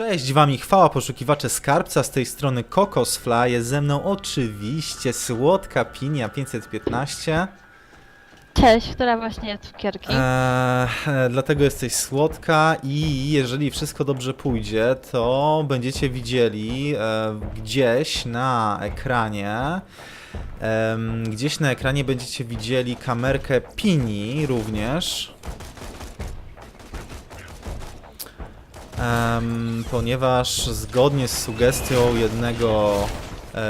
Cześć wam i chwała poszukiwacze skarbca, z tej strony Kokosfly, jest ze mną oczywiście słodka pinia 515. Cześć, która właśnie je cukierki. Eee, e, dlatego jesteś słodka i jeżeli wszystko dobrze pójdzie, to będziecie widzieli e, gdzieś na ekranie, em, gdzieś na ekranie będziecie widzieli kamerkę Pini również. Em, ponieważ zgodnie z sugestią jednego e,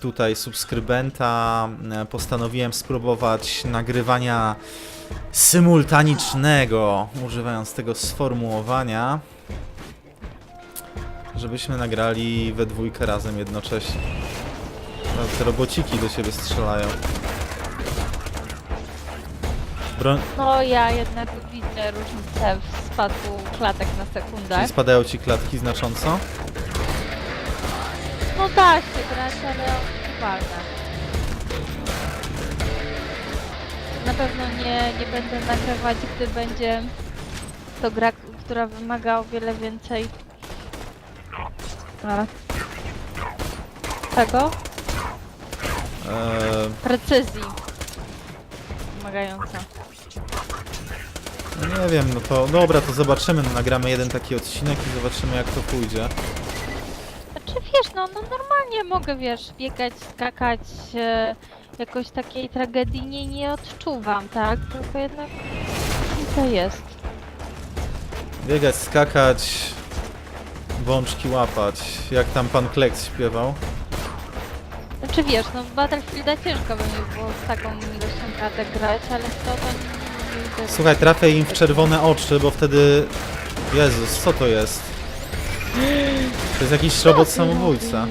tutaj subskrybenta e, postanowiłem spróbować nagrywania symultanicznego, używając tego sformułowania, żebyśmy nagrali we dwójkę razem jednocześnie. No, Te robociki do siebie strzelają. No ja jednak widzę różnicę w spadku klatek na sekundę. Czyli spadają ci klatki znacząco? No da się grać, ale odczuwalne. Na pewno nie, nie będę nagrywać, gdy będzie to gra, która wymaga o wiele więcej a, tego Eee, precyzji wymagająca. No nie wiem, no to dobra, to zobaczymy, no, nagramy jeden taki odcinek i zobaczymy jak to pójdzie. Znaczy wiesz, no, no normalnie mogę, wiesz, biegać, skakać, e, jakoś takiej tragedii nie, nie odczuwam, tak? Tylko jednak to jest. Biegać, skakać, bączki łapać, jak tam pan Kleks śpiewał. Znaczy wiesz, no w Battlefielda ciężko by mi było z taką ilością kratek grać, ale to to widzę. Słuchaj, trafię im w czerwone oczy, bo wtedy... Jezus, co to jest? To jest jakiś robot samobójca.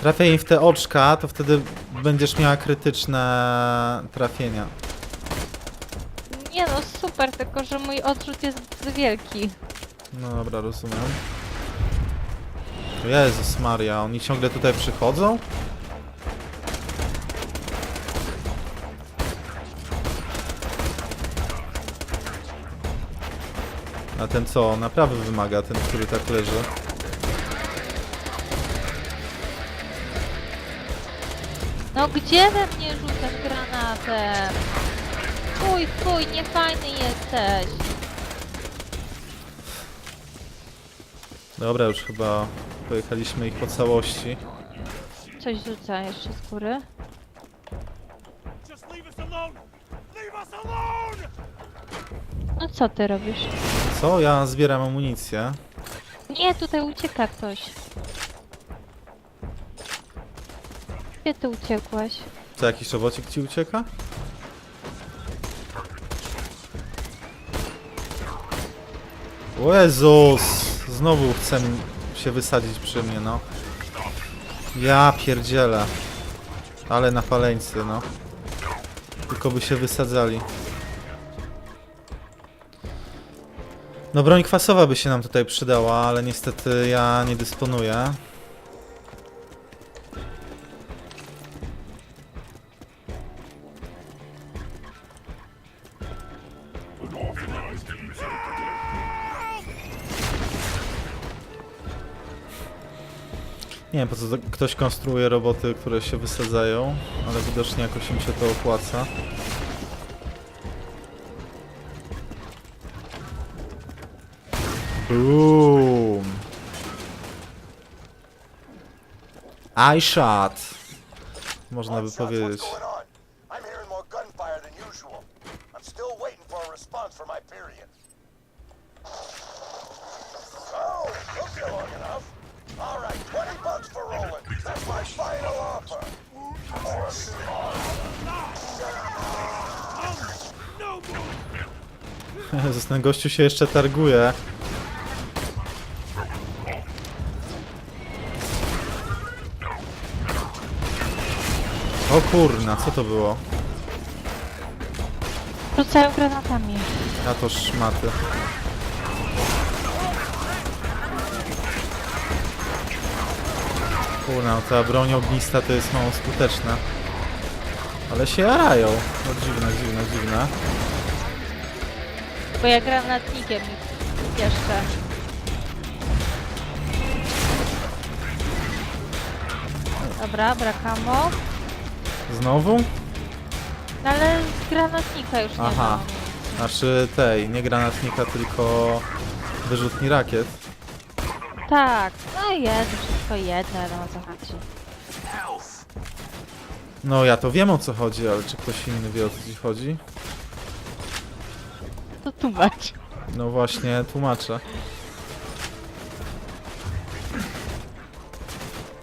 Trafię im w te oczka, to wtedy będziesz miała krytyczne trafienia. Nie no, super, tylko że mój odrzut jest zbyt wielki. No dobra, rozumiem. Jezus Maria, oni ciągle tutaj przychodzą? A ten co, naprawy wymaga, ten, który tak leży. No gdzie we mnie rzucasz granatem? Fuj, fuj, niefajny jesteś. Dobra, już chyba pojechaliśmy ich po całości. Coś rzuca jeszcze z góry. Just leave us alone! Leave us alone! No co ty robisz? Co? Ja zbieram amunicję. Nie, tutaj ucieka ktoś. Gdzie ty uciekłaś? Co, jakiś robocik ci ucieka? O Jezus! Znowu chce mi się wysadzić przy mnie, no. Ja pierdzielę. Ale na paleńcy, no. Tylko by się wysadzali. No broń kwasowa by się nam tutaj przydała, ale niestety ja nie dysponuję. Nie wiem po co to ktoś konstruuje roboty, które się wysadzają, ale widocznie jakoś im się to opłaca. My final offer. No more! Jezus, ten gościu się jeszcze targuje. O kurna, co to było? Rzucają granatami. Ja to szmaty. Kurna, no ta broń ognista to jest mało skuteczna. Ale się jarają. No dziwne, dziwne, dziwne. Bo ja granatnikiem Jeszcze. Dobra, brakamo. Znowu? No ale z granatnika już nie Aha. ma. Znaczy tej, nie granatnika, tylko wyrzutni rakiet. Tak, no jedno, wszystko jedno, no o co chodzi. No ja to wiem o co chodzi, ale czy ktoś inny wie o co ci chodzi? To tłumacz. No właśnie, tłumaczę.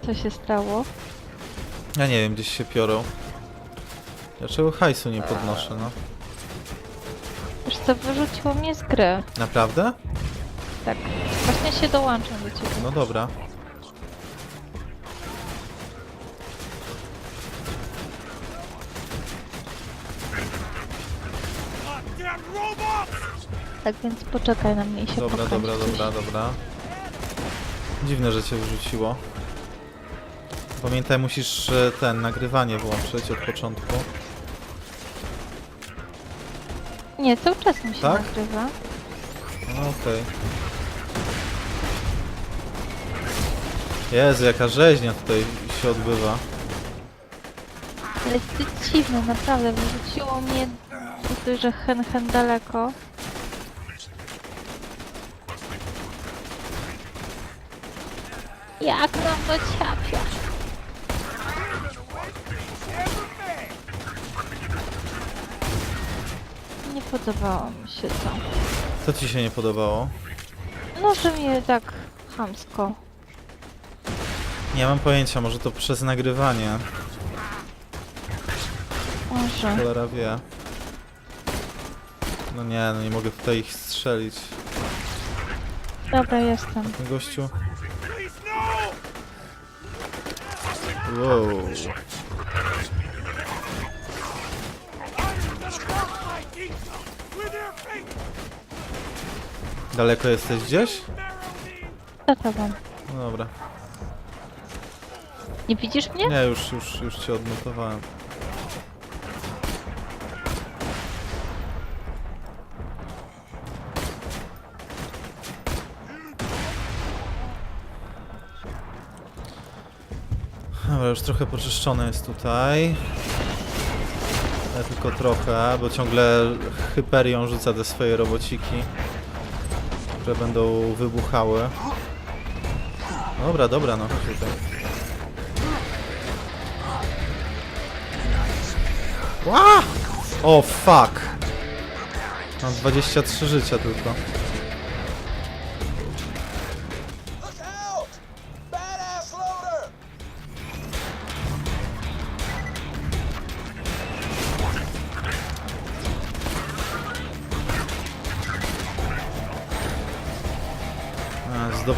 Co się stało? Ja nie wiem, gdzieś się piorą. Dlaczego hajsu nie podnoszę, no? Wiesz co, wyrzuciło mnie z gry. Naprawdę? Tak, właśnie się dołączam do ciebie. No dobra. Tak więc poczekaj na mnie i się Dobra, pokręć dobra, dobra, dobra. Dziwne, że cię wyrzuciło. Pamiętaj, musisz e, ten, nagrywanie włączyć od początku. Nie, cały czas mi się Tak? nagrywa. No okej. Jezu, jaka rzeźnia tutaj się odbywa. Ale jest to dziwne, naprawdę. Wyrzuciło mnie tutaj, że hen hen daleko. Jak nam do ciapia? Nie podobało mi się to. Co ci się nie podobało? No, że mnie tak chamsko. Nie mam pojęcia, może to przez nagrywanie. Może. Cholera wie. No nie, no nie mogę tutaj ich strzelić. Dobra, jestem. Ten gościu. Wow. Daleko jesteś gdzieś? Za tobą. No dobra. Nie widzisz mnie? Nie, już, już, już cię odnotowałem. Dobra, już trochę poczyszczone jest tutaj. Ale tylko trochę, bo ciągle Hyperion rzuca te swoje robociki, które będą wybuchały. Dobra, dobra, no chodź tutaj. O fuck! Mam 23 życia tylko.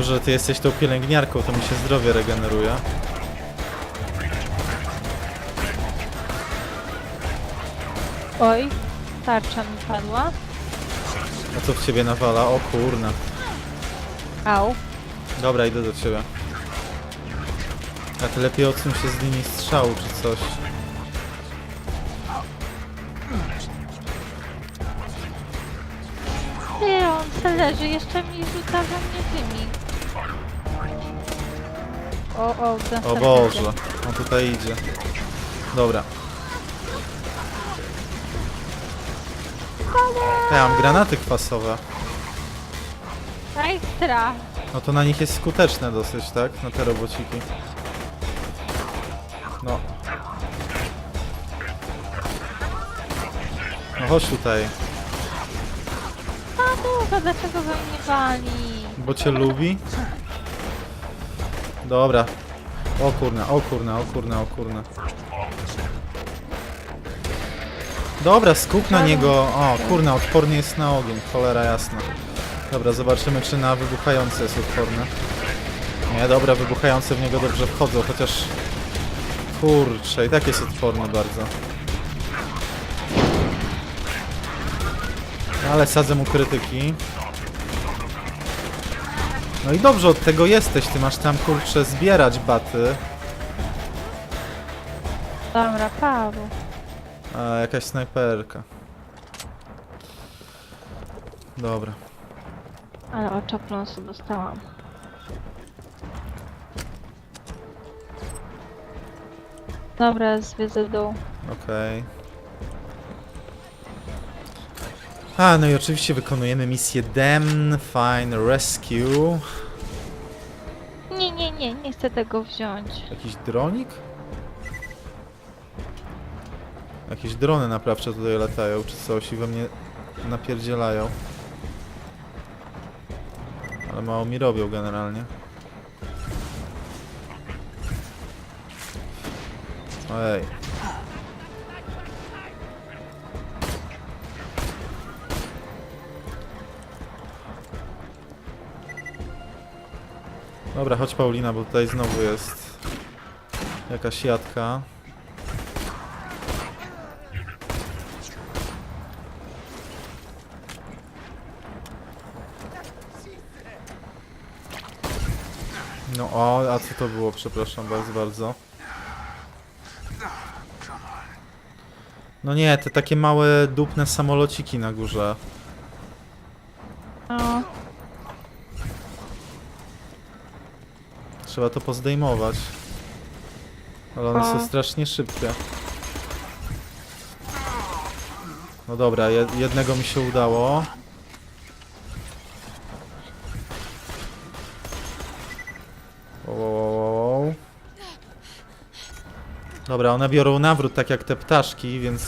Że ty jesteś tą pielęgniarką, to mi się zdrowie regeneruje. Oj, tarcza mi padła. A co w ciebie nawala? O kurna. Au. Dobra, idę do ciebie. A ty lepiej odsuń się z linii strzału czy coś. Nie, on se leży, jeszcze mi rzuca we mnie tymi. O, o, O Boże, on tutaj idzie. Dobra. Ja mam granaty kwasowe. Ekstra. No to na nich jest skuteczne dosyć, tak? Na te robociki. No. No chodź tutaj, A długo, dlaczego we mnie wali? bo cię lubi. Dobra. O kurna, o kurna, o kurna, o kurna. Dobra, skup na niego. O kurna, odporny jest na ogień, cholera jasna. Dobra, zobaczymy czy na wybuchające jest odporny. Nie, dobra, wybuchające w niego dobrze wchodzą, chociaż... Kurczę, i tak jest odporny bardzo. Ale sadzę mu krytyki. No i dobrze, od tego jesteś, ty masz tam kurczę zbierać baty. Dobra, Paweł. A, jakaś snajperka. Dobra. Ale oczopląsu dostałam. Dobra, zwiedzę dół. Okej. A, no i oczywiście wykonujemy misję Dem Fine Rescue. Nie, nie, nie, nie chcę tego wziąć. Jakiś dronik? Jakieś drony naprawcze tutaj latają, czy coś i we mnie napierdzielają. Ale mało mi robią generalnie. Ojej. Dobra, chodź Paulina, bo tutaj znowu jest jakaś jadka. No o, a co to było? Przepraszam bardzo, bardzo. No nie, te takie małe dupne samolociki na górze. O, Trzeba to pozdejmować. Ale one są strasznie szybkie. No dobra, jed jednego mi się udało. Wow. Dobra, one biorą nawrót tak jak te ptaszki, więc...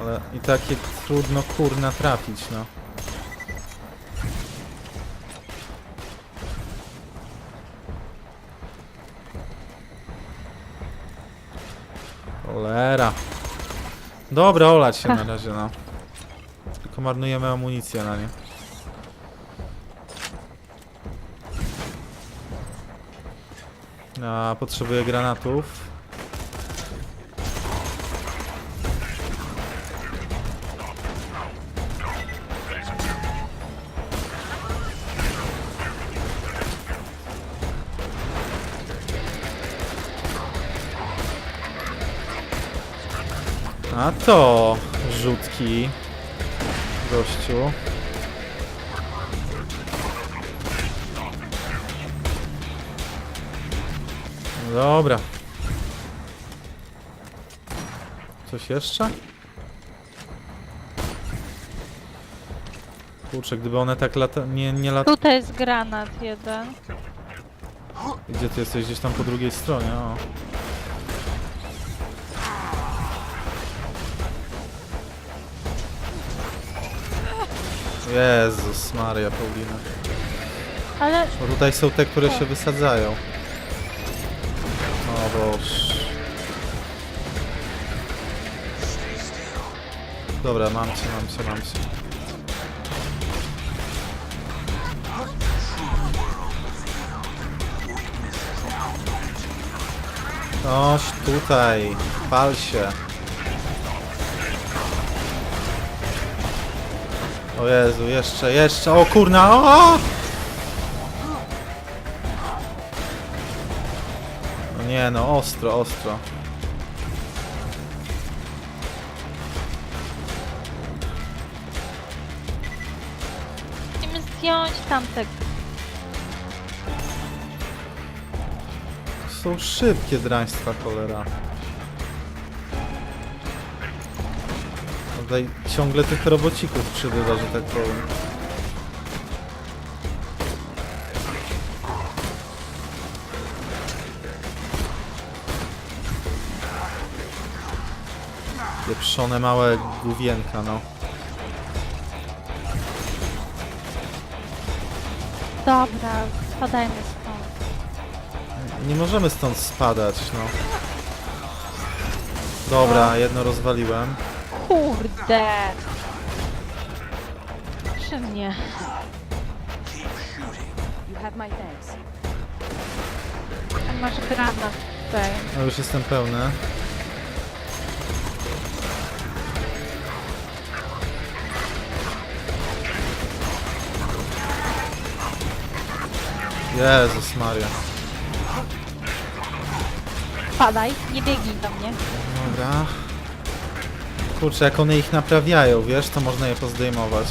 Ale i takie trudno kurna trafić, no. Cholera. Dobra, olać się na razie, no. Tylko marnujemy amunicję na nie. A, potrzebuję granatów. A to rzutki gościu. Dobra. Coś jeszcze? Kurczę, gdyby one tak lata... nie, nie lata... tutaj jest granat jeden. Gdzie ty jesteś? Gdzieś tam po drugiej stronie, o. Jezus Maria Paulina. Ale Bo tutaj są te, które się wysadzają. O Boż. Dobra, mam cię, mam cię, mam cię. Noś tutaj, pal się. O Jezu, jeszcze, jeszcze, o kurna, o! No nie no, ostro, ostro. musimy zdjąć tamte. Są szybkie draństwa, cholera. Tutaj ciągle tych robocików przybywa, że tak powiem. Pieprzone małe główienka, no. Dobra, spadajmy stąd. Nie możemy stąd spadać, no. Dobra, jedno rozwaliłem. Kurde! Przy mnie. You have my thanks. A masz granat tutaj. No już jestem pełny. Jezus Maria. Spadaj, nie biegnij do mnie. Dobra. Kurczę, jak one ich naprawiają, wiesz, to można je pozdejmować.